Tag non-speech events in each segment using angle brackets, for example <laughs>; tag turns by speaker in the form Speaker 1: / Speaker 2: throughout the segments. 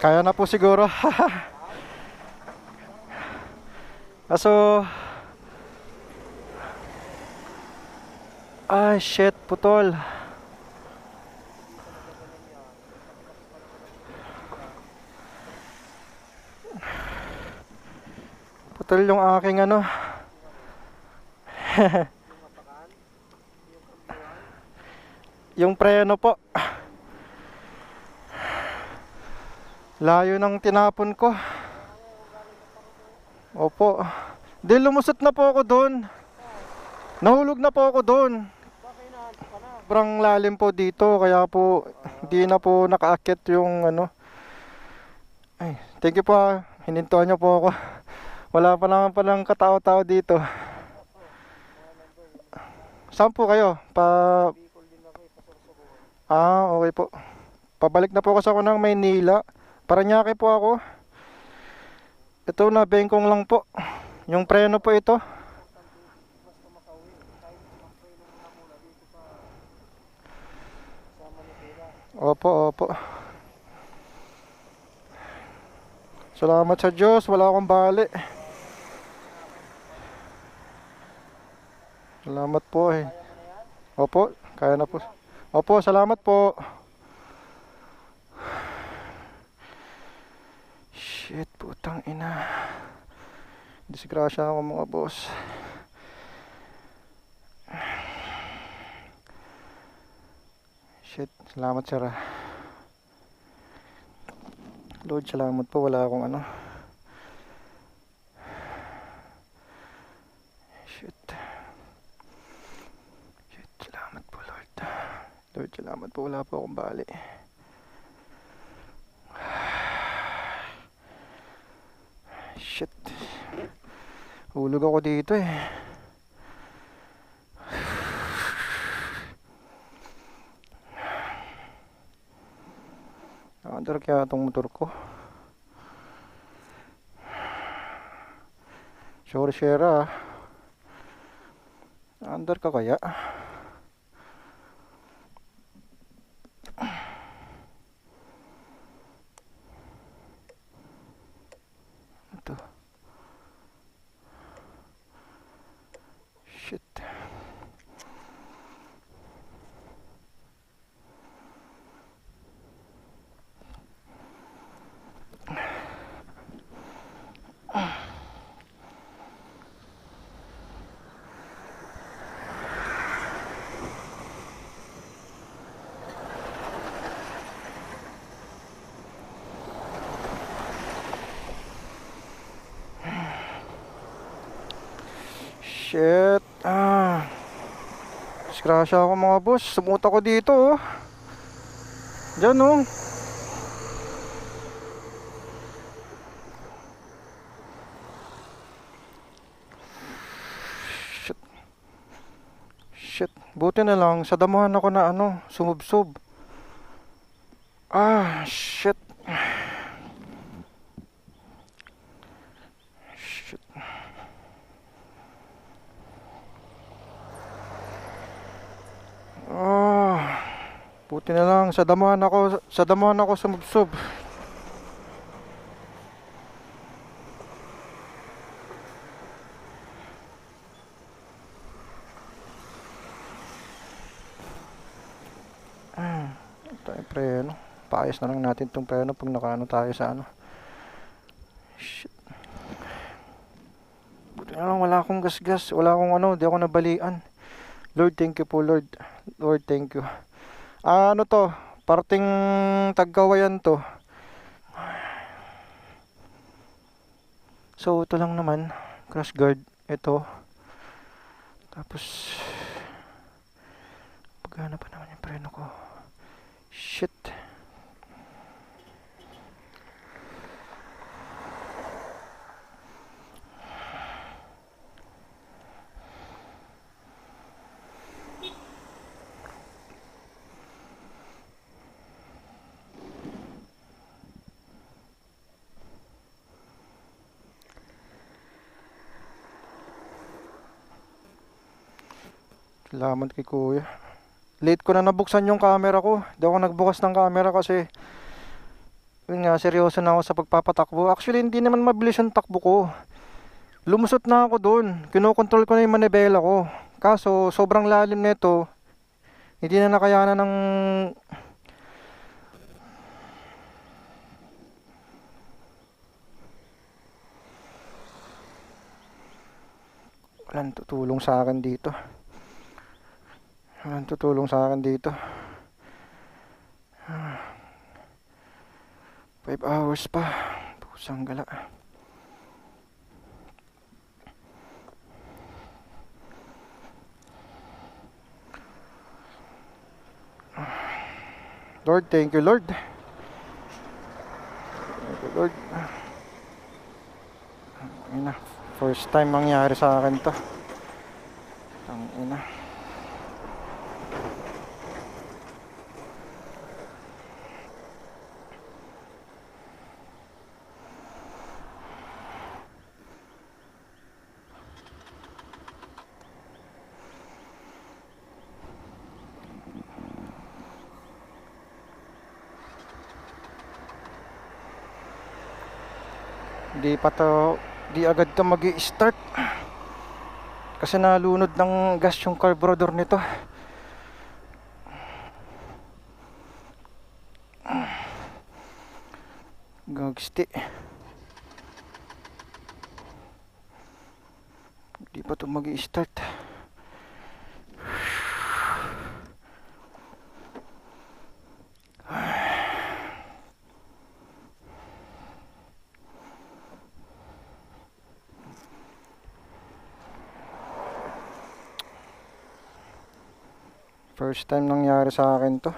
Speaker 1: Kaya na po siguro. <laughs> Kaso... Ay, shit, putol. Putol yung aking ano. <laughs> yung preno po. Layo ng tinapon ko. Opo. Di lumusot na po ako doon. Nahulog na po ako doon. Sobrang lalim po dito kaya po hindi na po nakaakit yung ano. Ay, thank you po. ah. Hinintuan niyo po ako. Wala pa naman palang katao-tao dito. Saan po kayo? Pa Ah, okay po. Pabalik na po ako ng Maynila. Paranaque po ako. Ito na bengkong lang po. Yung preno po ito. Opo, opo. Salamat sa Diyos, wala akong bali. Salamat po eh. Opo, kaya na po. Opo, salamat po. Shit, putang ina. Disgrasya ako mga boss. Shit, salamat sir. ah. Lord, salamat po. Wala akong ano. Shit. Shit, salamat po Lord. Lord, salamat po. Wala po akong bali. Shit. Hulog ako dito eh. Under kaya itong motor ko. Sorry, Shera. Under ka kaya? Shit. Shit. Disgrasya ako mga boss. Sumuta ko dito oh. Diyan oh. Shit. Shit. Buti na lang sa damuhan ako na ano, sumubsob. Ah. Shit. Ah, buti na lang sa damuhan ako, sa damuhan ako sumubsob. Ah, tayo preno. Paayos na lang natin tong preno pag nakaano tayo sa ano. Shit. Buti na lang wala akong gasgas, wala akong ano, di ako nabalian. Lord, thank you po, Lord. Lord, thank you. Ano to? Parting tagkawayan to. So, ito lang naman. Crash guard. Ito. Tapos, pagana pa naman yung preno ko. Shit. Salamat kay kuya. Late ko na nabuksan yung camera ko. Di ako nagbukas ng camera kasi yun nga, seryoso na ako sa pagpapatakbo. Actually, hindi naman mabilis yung takbo ko. Lumusot na ako doon. Kinokontrol ko na yung manibela ko. Kaso, sobrang lalim nito. Hindi na nakayanan ng... Walang tutulong sa akin dito. Walang tutulong sa akin dito. Five hours pa. Pusang gala. Lord, thank you, Lord. Thank you, Lord. Ina, first time mangyari sa akin to. Ang ina. Pa di agad to mag start Kasi nalunod ng gas yung carburetor nito. Gagsti. Di pa to mag start First time nangyari sa akin to.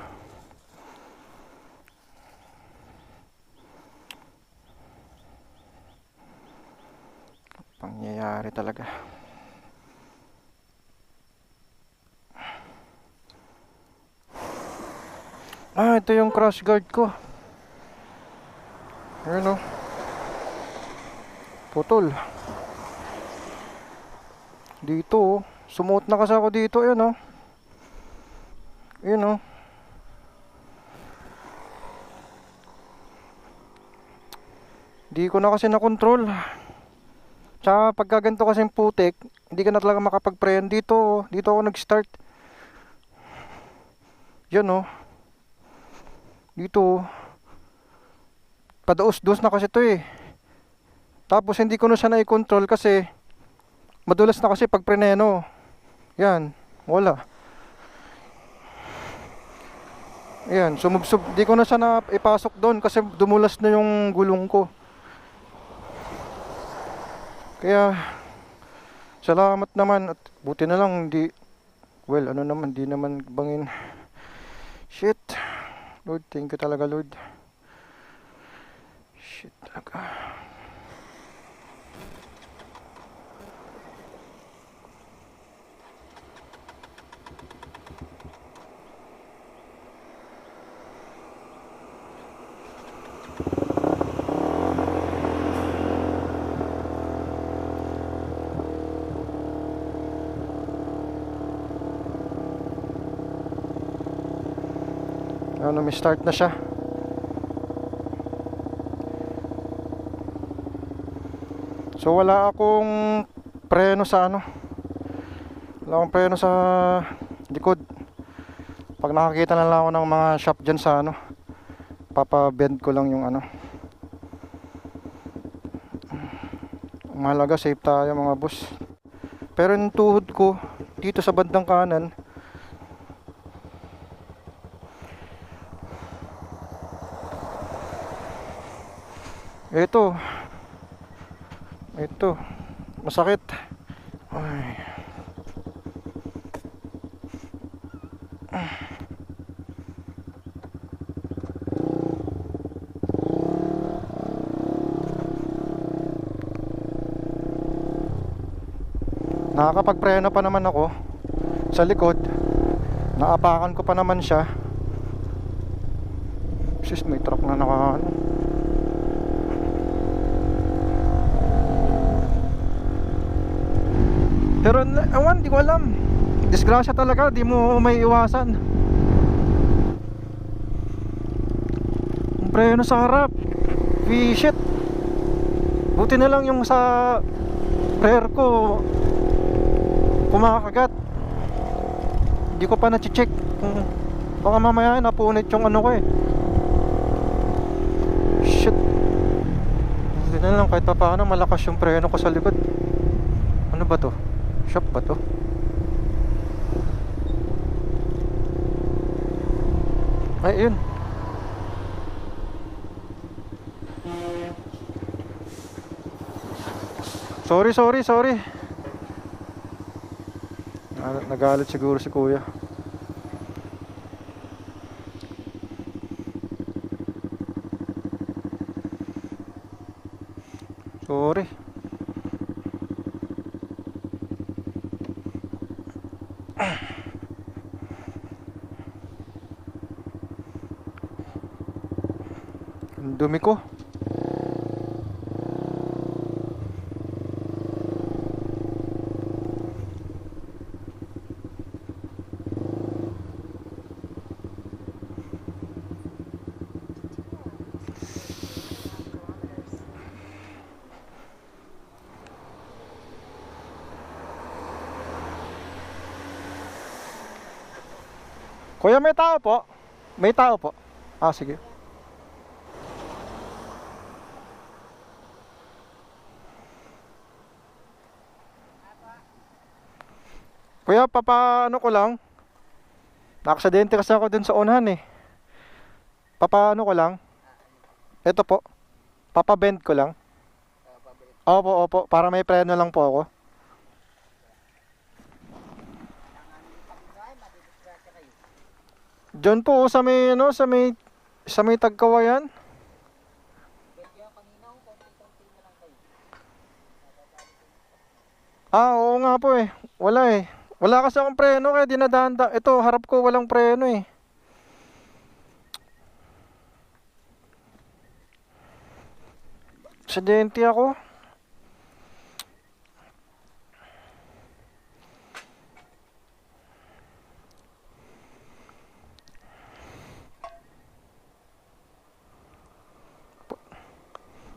Speaker 1: Pangyayari talaga. Ah, ito yung crash guard ko. Ayun o. Putol. Dito oh. Sumuot na kasi ako dito. Ayun oh. Yun oh. Di ko na kasi na-control. Tsaka pagka ganito kasing putik, hindi ka na talaga makapag-preyan dito. oh. Dito ako nag-start. Yan oh. Dito oh. Padaos-dos na kasi to eh. Tapos hindi ko na siya na-control kasi madulas na kasi pag preneno. Yan, wala. Ayan, sumubsob. Di ko na siya na ipasok doon kasi dumulas na yung gulong ko. Kaya, salamat naman. At buti na lang, di, well, ano naman, di naman bangin. Shit. Lord, thank you talaga, Lord. Shit talaga. Ano, may start na siya. So wala akong preno sa ano. Wala akong preno sa likod. Pag nakakita na lang ako ng mga shop dyan sa ano, papa-bend ko lang yung ano. Mahalaga safe tayo mga boss. Pero yung tuhod ko dito sa bandang kanan, Ito. Ito. Masakit. Ay. Nakakapagpreno pa naman ako sa likod. Naapakan ko pa naman siya. Sis, may truck na naka. Pero ewan, di ko alam. Disgrasya talaga, di mo may iwasan. Ang preno sa harap. Shit. Buti na lang yung sa prayer ko kumakagat. Hindi ko pa na-check kung baka mamaya napunit yung ano ko eh. Shit. Buti na lang kahit pa paano malakas yung preno ko sa likod. Ano ba to? Shop ba to? Ay, yun. Sorry, sorry, sorry. Nagalit siguro si kuya. Sorry. Ang dumi ko. Kuya, may tao po? May tao po? Ah, sige. Kuya, papa ano ko lang? Nakaksidente kasi ako dun sa unahan eh. Papa ano ko lang? Ito po. Papa bend ko lang. Opo, opo. Para may preno lang po ako. Diyan po sa may ano, sa may sa may tagkawayan. Ah, oo nga po eh. Wala eh. Wala kasi akong preno kaya dinadaan. Ito, harap ko walang preno eh. Aksidente ako.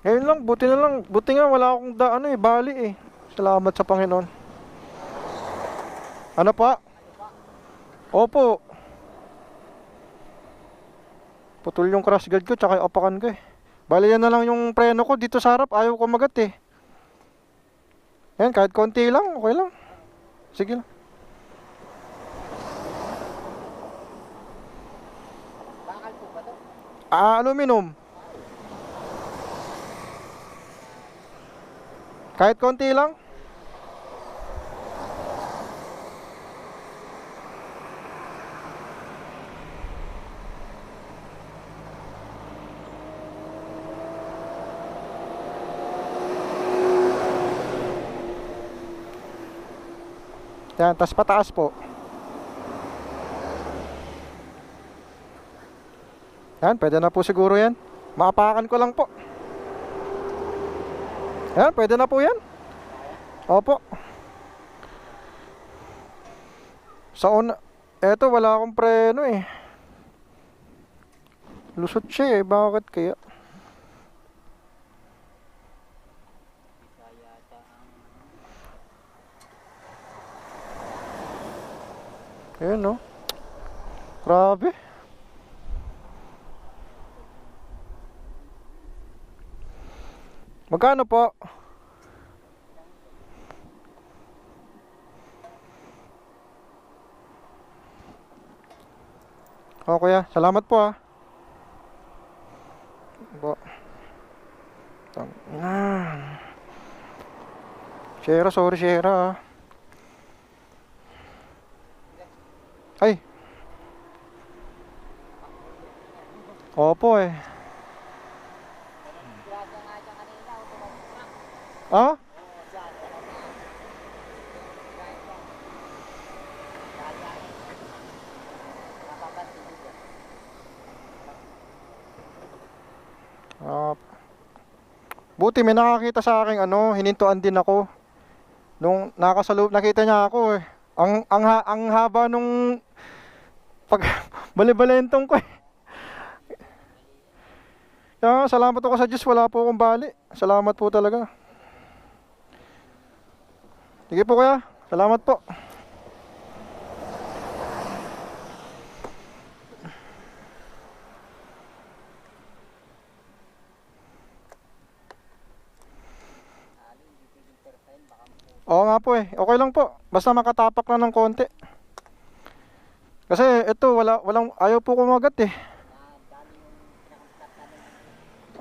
Speaker 1: Ngayon lang, buti na lang. Buti nga wala akong da, ano eh, bali eh. Salamat sa Panginoon. Ano pa? Opo. Putol yung crash guard ko tsaka yung apakan ko eh. Bali yan na lang yung preno ko dito sa harap. Ayaw ko magat eh. Yan, kahit konti lang. Okay lang. Sige lang.
Speaker 2: Bakal po ba to?
Speaker 1: Ah, aluminum. Kahit konti lang. Yan, tas pataas po. Yan, pwede na po siguro yan. Maapakan ko lang po. Yan, pwede na po yan. Opo. Sa una, eto wala akong preno eh. Lusot siya eh, bakit? Kaya Ayan no. Grabe. Magkano po? O kuya, salamat po ah. Po. Tang na. Shera, sorry Shera ah. Ay. Opo eh.
Speaker 2: Grasa nga siya kanina, automatic truck.
Speaker 1: Ah?
Speaker 2: Oo, dyan. Dahil pa. Dahil yan. Ko dyan.
Speaker 1: Ah, buti may nakakita sa akin ano, hinintuan din ako. Nung nakasalub, nakita niya ako eh. Ang ang ang haba nung pag <laughs> balibalentong ko eh. Kaya salamat ako sa Diyos, wala po akong bali. Salamat po talaga. Sige po kuya, salamat po. Oo nga po eh, okay lang po. Basta makatapak lang ng konti. Kasi ito, wala, walang, ayaw po kumagat eh.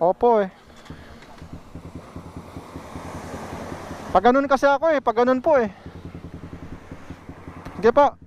Speaker 1: Opo eh. Pag ganun kasi ako eh, pag ganun po eh. Sige po.